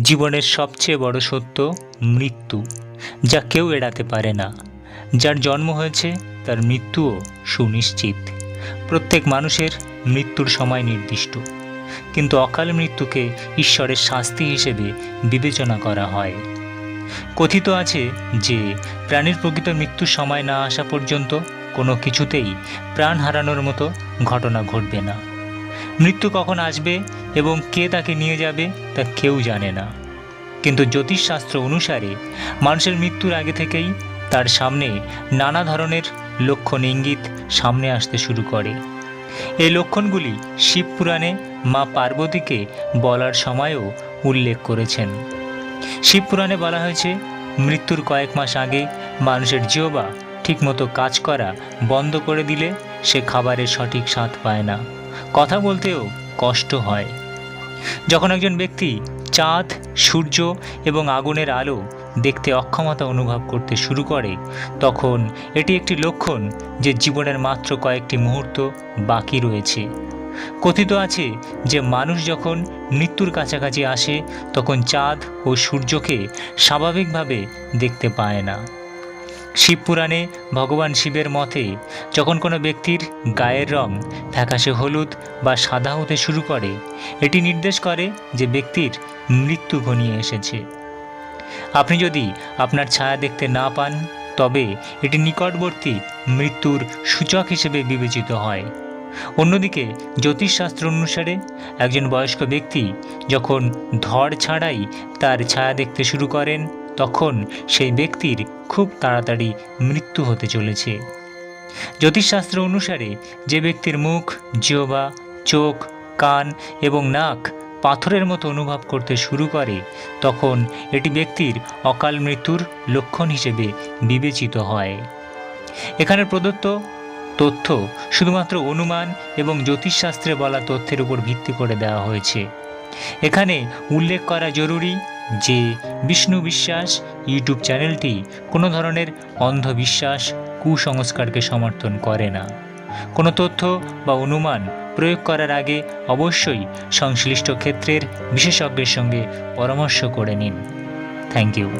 জীবনের সবচেয়ে বড় সত্য মৃত্যু, যা কেউ এড়াতে পারে না। যার জন্ম হয়েছে, তার মৃত্যুও সুনিশ্চিত। প্রত্যেক মানুষের মৃত্যুর সময় নির্দিষ্ট। কিন্তু অকাল মৃত্যুকে ঈশ্বরের শাস্তি হিসেবে বিবেচনা করা হয়। কথিত আছে যে, প্রাণীর প্রকৃত মৃত্যুর সময় না আসা পর্যন্ত কোনো কিছুতেই প্রাণ হারানোর মতো ঘটনা ঘটবে না। মৃত্যু কখন আসবে এবং কে তাকে নিয়ে যাবে তা কেউ জানে না। কিন্তু জ্যোতিষশাস্ত্র অনুসারে মানুষের মৃত্যুর আগে থেকেই তার সামনে নানা ধরনের লক্ষণ ইঙ্গিত সামনে আসতে শুরু করে। এই লক্ষণগুলি শিবপুরাণে মা পার্বতীকে বলার সময়ও উল্লেখ করেছেন। শিবপুরাণে বলা হয়েছে, মৃত্যুর কয়েক মাস আগে মানুষের জিওবা ঠিকমতো কাজ করা বন্ধ করে দিলে সে খাবারের সঠিক স্বাদ পায় না। কথা বলতেও কষ্ট হয়। যখন একজন ব্যক্তি চাঁদ, সূর্য এবং আগুনের আলো দেখতে অক্ষমতা অনুভব করতে শুরু করে, তখন এটি একটি লক্ষণ যে জীবনের মাত্র কয়েকটি মুহূর্ত বাকি রয়েছে। কথিত আছে যে মানুষ যখন মৃত্যুর কাছাকাছি আসে, তখন চাঁদ ও সূর্যকে স্বাভাবিকভাবে দেখতে পায় না। শিবপুরাণে ভগবান শিবের মতে, যখন কোনো ব্যক্তির গায়ের রং ফ্যাকাশে হলুদ বা সাদা হতে শুরু করে, এটি নির্দেশ করে যে ব্যক্তির মৃত্যু ঘনিয়ে এসেছে। আপনি যদি আপনার ছায়া দেখতে না পান, তবে এটি নিকটবর্তী মৃত্যুর সূচক হিসেবে বিবেচিত হয়। অন্যদিকে, জ্যোতিষশাস্ত্র অনুসারে, একজন বয়স্ক ব্যক্তি যখন ধড় ছাড়াই তার ছায়া দেখতে শুরু করেন তখন সেই ব্যক্তির খুব তাড়াতাড়ি মৃত্যু হতে চলেছে। জ্যোতিষশাস্ত্র অনুসারে যে ব্যক্তির মুখ, জিহবা, চোখ, কান এবং নাক পাথরের মতো অনুভব করতে শুরু করে, তখন এটি ব্যক্তির অকাল মৃত্যুর লক্ষণ হিসেবে বিবেচিত হয়। এখানে প্রদত্ত তথ্য শুধুমাত্র অনুমান এবং জ্যোতিষশাস্ত্রে বলা তথ্যের উপর ভিত্তি করে দেওয়া হয়েছে। এখানে উল্লেখ করা জরুরি যে বিষ্ণু বিশ্বাস ইউটিউব চ্যানেলটি কোনো ধরনের অন্ধবিশ্বাস, কুসংস্কারকে সমর্থন করে না। কোনো তথ্য বা অনুমান প্রয়োগ করার আগে অবশ্যই সংশ্লিষ্ট ক্ষেত্রের বিশেষজ্ঞের সঙ্গে পরামর্শ করে নিন। Thank you.